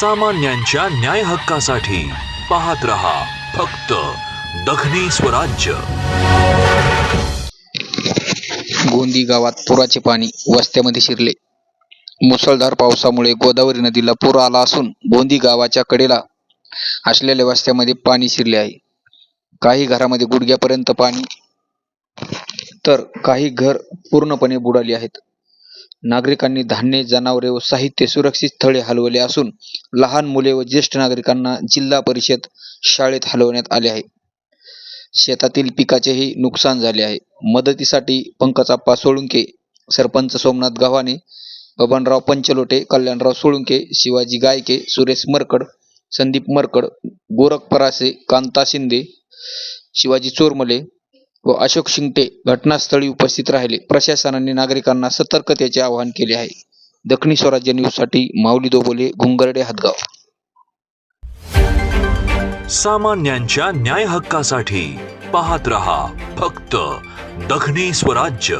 सामान्यांच्या न्याय हक्कासाठी पाहत रहा फक्त दखनी स्वराज्य. गोंदी गावात पुराचे पाणी वस्त्यामध्ये शिरले. मुसळधार पावसामुळे गोदावरी नदीला पूर आला असून गोंदी गावाच्या कडेला असलेल्या वस्त्यामध्ये पाणी शिरले आहे. काही घरामध्ये गुडघ्यापर्यंत पाणी तर काही घर पूर्णपणे बुडाली आहेत. नागरिकांनी धान्य जनावरे व साहित्य सुरक्षित स्थळी हलवले असून लहान मुले व ज्येष्ठ नागरिकांना जिल्हा परिषद शाळेत हलवण्यात आले आहे. शेतातील पिकाचेही नुकसान झाले आहे. मदतीसाठी पंकजाप्पा सोळुंके सरपंच सोमनाथ गव्हाणे बबनराव पंचलोटे कल्याणराव सोळुंके शिवाजी गायके सुरेश मरकड संदीप मरकड गोरख परासे कांता शिंदे शिवाजी चोरमले व अशोक शिंगटे घटनास्थळी उपस्थित राहिले. प्रशासनाने नागरिकांना सतर्कतेचे आवाहन केले आहे. दक्षिणी स्वराज्य न्यूजसाठी माऊली दोबोले घुंगरडे हदगाव सामान्यांच्या न्याय हक्कासाठी पाहत रहा फक्त दखनी स्वराज्य.